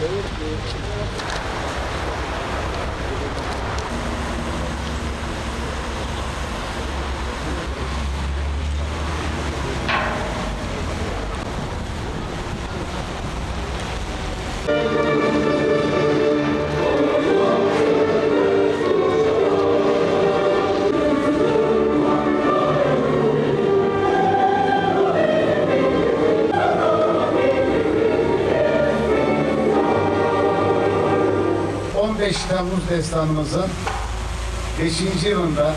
Evet. Atatürk destanımızın 5. yılında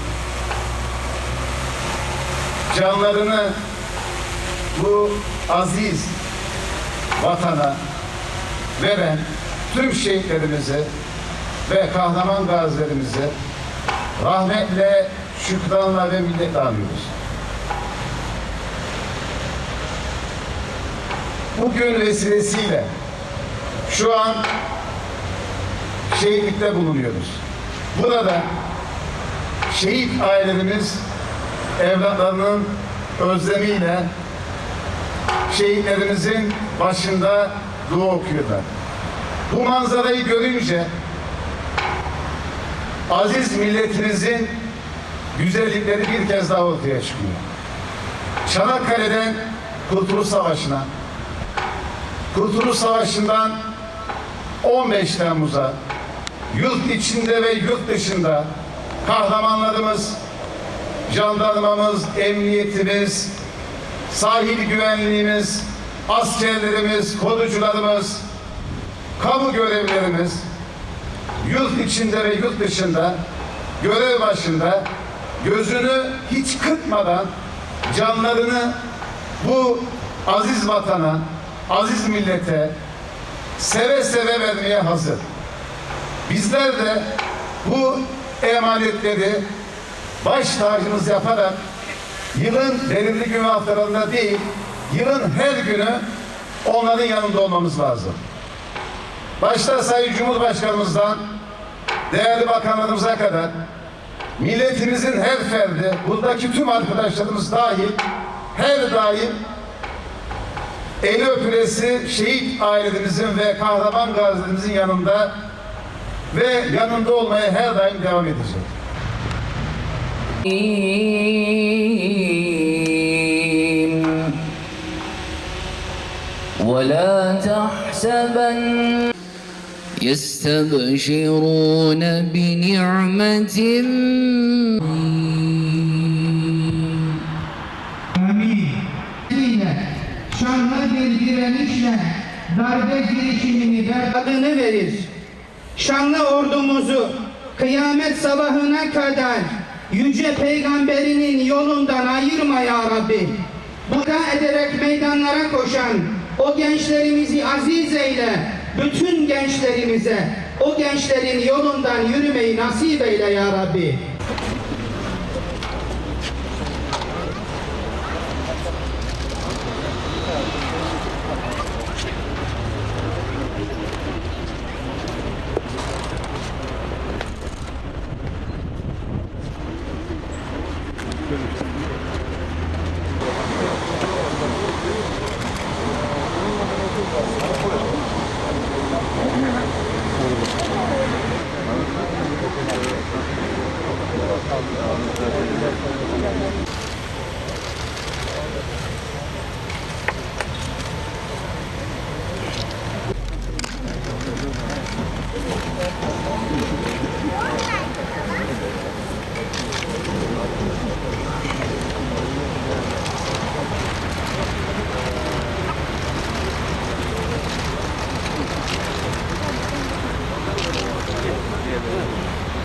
canlarını bu aziz vatana veren tüm şehitlerimizi ve kahraman gazilerimizi rahmetle, şükranla ve minnetle anıyoruz. Bugün vesilesiyle şu an şehitlikte bulunuyoruz. Burada şehit ailelerimiz evlatlarının özlemiyle şehitlerimizin başında dua okuyorlar. Bu manzarayı görünce aziz milletimizin güzellikleri bir kez daha ortaya çıkıyor. Çanakkale'den Kurtuluş Savaşı'na, Kurtuluş Savaşı'ndan 15 Temmuz'a yurt içinde ve yurt dışında kahramanlarımız, jandarmamız, emniyetimiz, sahil güvenliğimiz, askerlerimiz, korucularımız, kamu görevlerimiz yurt içinde ve yurt dışında görev başında gözünü hiç kırpmadan canlarını bu aziz vatana, aziz millete seve seve vermeye hazır. Bizler de bu emanetleri baş tacımız yaparak yılın belirli gün haftalarında değil, yılın her günü onların yanında olmamız lazım. Başta Sayın Cumhurbaşkanımızdan değerli bakanlarımıza kadar milletimizin her ferdi, buradaki tüm arkadaşlarımız dahil her daim eli öpülesi şehit ailelerimizin ve kahraman gazilerimizin yanında ve yanında olmaya her daim devam edecek. ولا تحسبن يستبشرون بنعمة Amin. ile şanlı bir direnişle darbe girişimini berbatını verir. Şanlı ordumuzu kıyamet sabahına kadar yüce peygamberinin yolundan ayırma ya Rabbi. Buda ederek meydanlara koşan o gençlerimizi aziz eyle. Bütün gençlerimize o gençlerin yolundan yürümeyi nasip eyle ya Rabbi. Thank you.